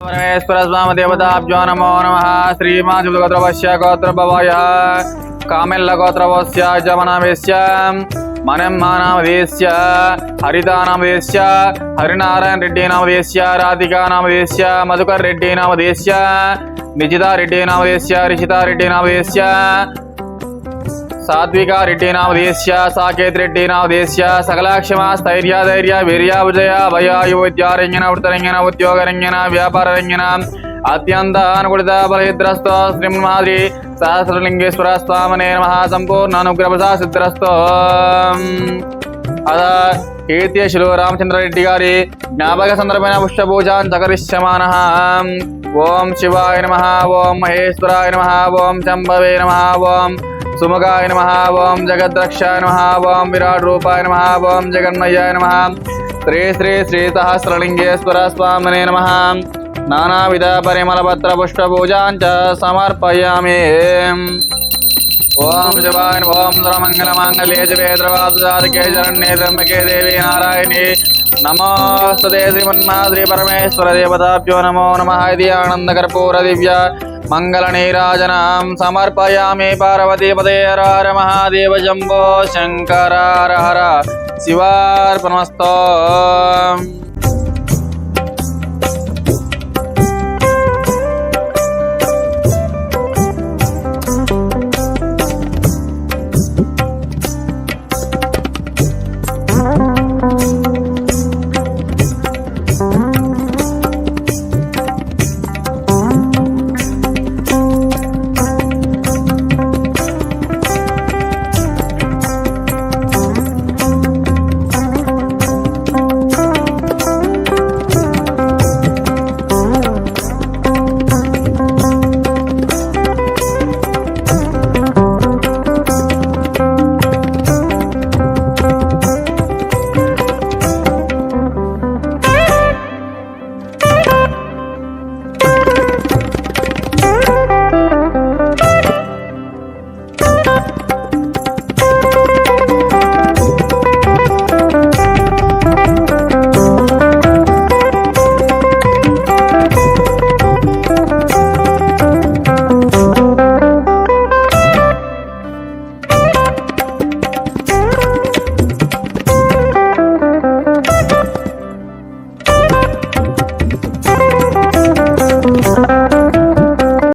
परमेश्वरस्वामदेवताब्जो नमो नमः श्रीमाधुगोत्रवस्य गोत्रभवय कामिल्लगोत्रवस्य जमनामेश्य मनम्मानामदेश्य हरितानामदेश्य हरिनारायण रेड्डी नामदेश्य राधिका नामदेश्य मधुकर रेड्डी नामदेश्य निजिता रेड्डी नामदेश्य ऋषिता रेड्डी సాత్విక రెడ్డి నామదేశ్య సాకేత్ రెడ్డి నామదేశ్య సకలాక్షమ స్థైర్య ధైర్య వీర్య విజయ భయాయుద్యారంజన వృతరంజన ఉద్యోగరంజన వ్యాపారరంజన అత్యంత అనుకూలిత బలహిద్రస్తో శ్రీమాద్రి సహస్రలింగేశ్వర స్వామనే నమ సంపూర్ణ అనుగ్రహ సిద్ధ్రస్తో. అదా కీర్తిశులు రామచంద్రారెడ్డి గారి జ్ఞాపక సందర్భమైన పుష్పపూజాన్ చకరిష్యమాన ఓం శివాయ నమ ఓం మహేశ్వరాయ నమ ఓం శంభవే నమ ఓం సుముఖాయ నమ ఓం జగద్రక్షాయ నమ ఓం విరాట్ రూపాయ నమ ఓం జగన్మయ్యాయ నమ శ్రీ శ్రీ శ్రీ సహస్రలింగేశ్వర స్వామినే నమ నానావిధ పరిమళపత్ర పుష్ప పూజాంచ సమర్పయామి ఓం శివాయ ఓం సర్వమంగళమాంగళ్యే శివే ద్రవాదుదాదికే శరణ్యే త్ర్యంబకే దేవి నారాయణి నమోస్తతే శ్రీమన్మాద్రి పరమేశ్వర దేవతాభ్యో నమో నమ ఇది ఆనందకర్పూర దివ్య మంగళ నీరాజనం సమర్పయామి పార్వతీపదే హర హర మహాదేవ శంభో శంకర హర హర శివార్పణమస్తో.